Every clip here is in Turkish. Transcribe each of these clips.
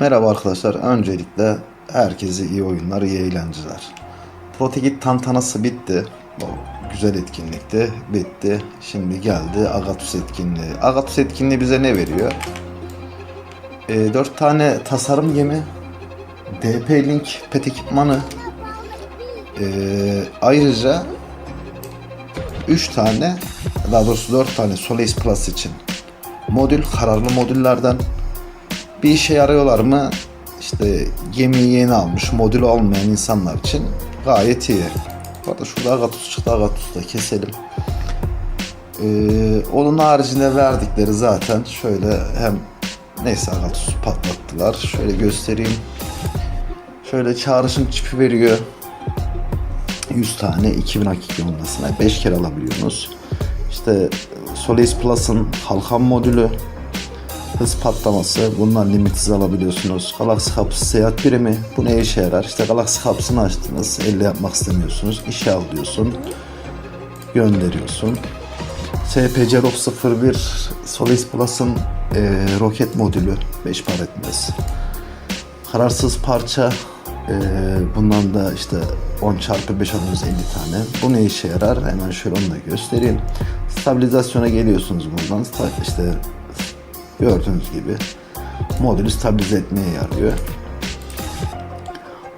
Merhaba arkadaşlar. Öncelikle herkese iyi oyunlar, iyi eğlenceler. Protegit tantanası bitti. O güzel etkinlikti. Bitti. Şimdi geldi Agatus etkinliği. Agatus etkinliği bize ne veriyor? E, 4 tane tasarım gemi. DP Link pet ekipmanı. E, ayrıca 3 tane daha doğrusu 4 tane Solace Plus için modül kararlı modüllerden bir işe yarıyorlar mı? İşte gemiyi yeni almış, modülü olmayan insanlar için gayet iyi. Bu arada şurada Agatus çıktı, Agatus'u da keselim. Ee, onun haricinde verdikleri zaten şöyle hem neyse Agatus'u patlattılar. Şöyle göstereyim. Şöyle çağrışım çipi veriyor. 100 tane 2000 hakiki olmasına 5 kere alabiliyorsunuz. İşte Solace Plus'ın kalkan modülü hız patlaması. Bundan limitsiz alabiliyorsunuz. Galaxy Hubs seyahat birimi. Bu ne işe yarar? İşte Galaxy Hubs'ını açtınız. Elle yapmak istemiyorsunuz. İşe al diyorsun. Gönderiyorsun. SPC Rock 01 Solace Plus'ın e, roket modülü 5 par etmez. Kararsız parça e, bundan da işte 10 çarpı 5 alıyoruz 50 tane. Bu ne işe yarar? Hemen şöyle onu da göstereyim. Stabilizasyona geliyorsunuz buradan. İşte gördüğünüz gibi modülü stabilize etmeye yarıyor.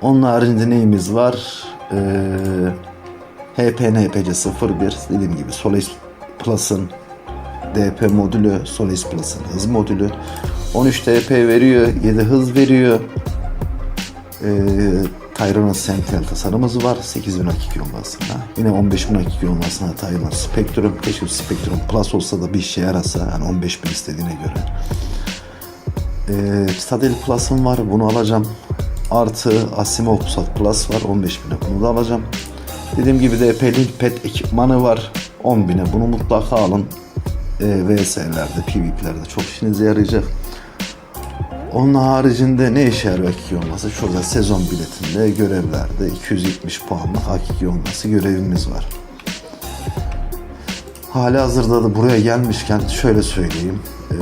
Onun haricinde neyimiz var? Ee, HPNPC 01 dediğim gibi Solace Plus'ın DP modülü, Solace Plus'ın hız modülü. 13 DP veriyor, 7 hız veriyor. Ee, Tyrannos Sentinel tasarımımız var 8000 hakiki olmasına. Yine 15000 hakiki olmasına Tyrannos Spectrum. Keşke Spectrum Plus olsa da bir işe yarasa. Yani 15000 istediğine göre. Ee, Citadel Plus'ım var. Bunu alacağım. Artı Asimov Pusat Plus var. 15000'e bunu da alacağım. Dediğim gibi de Link Pet ekipmanı var. 10.000'e bunu mutlaka alın. Ee, VS'lerde, PvP'lerde çok işinize yarayacak. Onun haricinde ne işe yarıyor hakiki olması? Şurada sezon biletinde görevlerde 270 puanlık hakiki olması görevimiz var. Hali hazırda da buraya gelmişken şöyle söyleyeyim. Ee,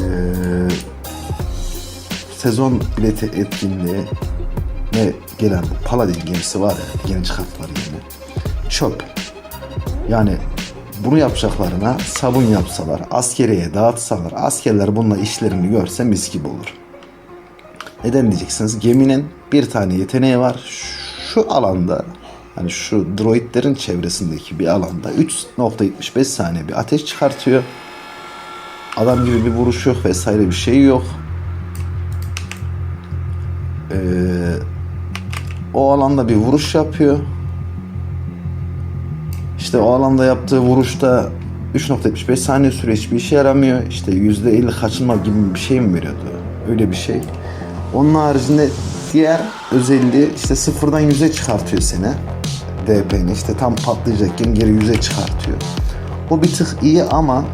sezon bileti etkinliği ne gelen Paladin gemisi var ya genç kartlar gemi. Çöp. Yani bunu yapacaklarına sabun yapsalar, askeriye dağıtsalar, askerler bununla işlerini görse mis gibi olur. Neden diyeceksiniz? Geminin bir tane yeteneği var. Şu alanda hani şu droidlerin çevresindeki bir alanda 3.75 saniye bir ateş çıkartıyor. Adam gibi bir vuruş yok vesaire bir şey yok. Ee, o alanda bir vuruş yapıyor. İşte o alanda yaptığı vuruşta 3.75 saniye süre hiçbir işe yaramıyor. İşte %50 kaçınma gibi bir şey mi veriyordu? Öyle bir şey. Onun haricinde diğer özelliği işte sıfırdan yüze çıkartıyor seni. DP'ni işte tam patlayacakken geri yüze çıkartıyor. Bu bir tık iyi ama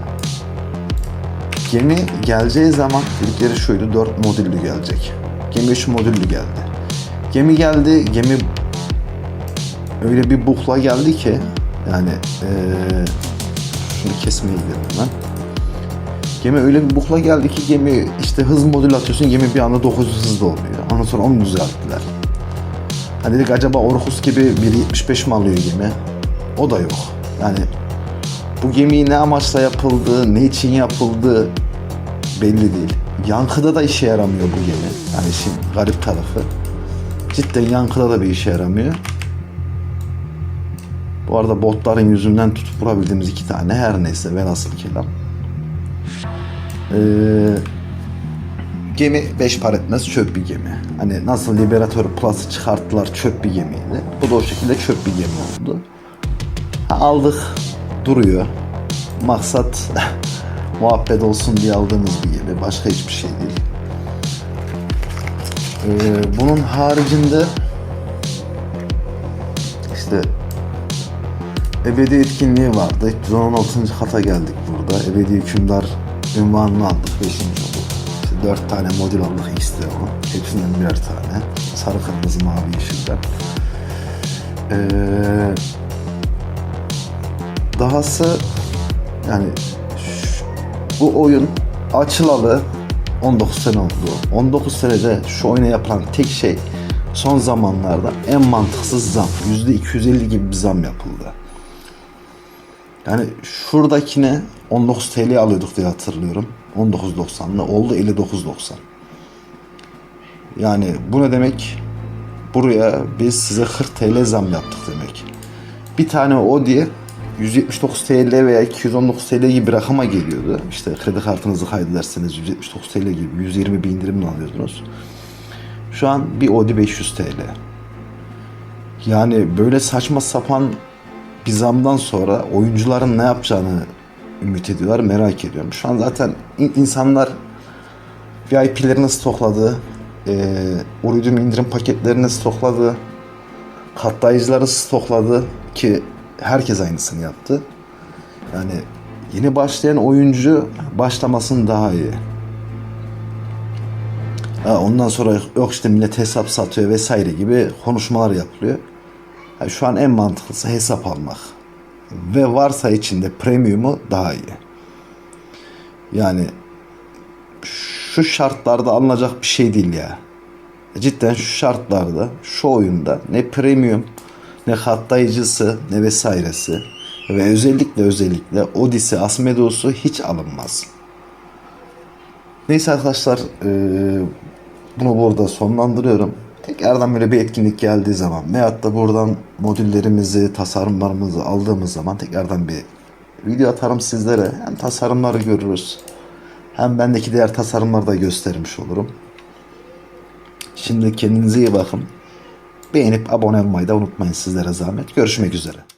gemi geleceği zaman dedikleri şuydu 4 modüllü gelecek. Gemi 3 modüllü geldi. Gemi geldi, gemi öyle bir buhla geldi ki yani eee şunu kesmeye gidelim hemen. Gemi öyle bir bukla geldi ki gemi işte hız modülü atıyorsun gemi bir anda 900 hızda oluyor. Ondan sonra onu düzelttiler. Ha dedik acaba Orhus gibi 1.75 mi alıyor gemi? O da yok. Yani bu gemi ne amaçla yapıldı, ne için yapıldı belli değil. Yankıda da işe yaramıyor bu gemi. Yani işin garip tarafı. Cidden yankıda da bir işe yaramıyor. Bu arada botların yüzünden tutup vurabildiğimiz iki tane her neyse velhasıl kelam. Ee, gemi 5 par etmez çöp bir gemi. Hani nasıl Liberator Plus'ı çıkarttılar çöp bir gemiydi. Bu da o şekilde çöp bir gemi oldu. Ha, aldık duruyor. Maksat muhabbet olsun diye aldığımız bir gemi. Başka hiçbir şey değil. Ee, bunun haricinde işte ebedi etkinliği vardı. 316. kata geldik burada. Ebedi hükümdar ünvanını aldık. 5. olduk. İşte 4 tane modül aldık X'de o. Hepsinden birer tane. Sarı, kırmızı, mavi, yeşilden. Ee, dahası yani ş- bu oyun açılalı 19 sene oldu. 19 senede şu oyuna yapılan tek şey son zamanlarda en mantıksız zam. %250 gibi bir zam yapıldı. Yani şuradakine 19 TL alıyorduk diye hatırlıyorum. 19.90'la oldu 59.90. Yani bu ne demek? Buraya biz size 40 TL zam yaptık demek. Bir tane o diye 179 TL veya 219 TL gibi bir rakama geliyordu. İşte kredi kartınızı kaydederseniz 179 TL gibi 120 bir indirimle alıyordunuz. Şu an bir Audi 500 TL. Yani böyle saçma sapan bir zamdan sonra oyuncuların ne yapacağını ümit ediyorlar merak ediyorum. Şu an zaten in- insanlar VIP'lerini stokladı. E, Uridium indirim paketlerini stokladı. Katlayıcıları stokladı ki herkes aynısını yaptı. Yani yeni başlayan oyuncu başlamasın daha iyi. Ha, ondan sonra yok işte millet hesap satıyor vesaire gibi konuşmalar yapılıyor. Ha, şu an en mantıklısı hesap almak. Ve varsa içinde premium'u daha iyi. Yani şu şartlarda alınacak bir şey değil ya. Cidden şu şartlarda, şu oyunda ne premium, ne katlayıcısı, ne vesairesi ve özellikle özellikle Odyssey Asmodeus'u hiç alınmaz. Neyse arkadaşlar bunu burada sonlandırıyorum. Tekrardan böyle bir etkinlik geldiği zaman veyahut da buradan modüllerimizi, tasarımlarımızı aldığımız zaman tekrardan bir video atarım sizlere. Hem tasarımları görürüz hem bendeki diğer tasarımları da göstermiş olurum. Şimdi kendinize iyi bakın. Beğenip abone olmayı da unutmayın sizlere zahmet. Görüşmek üzere.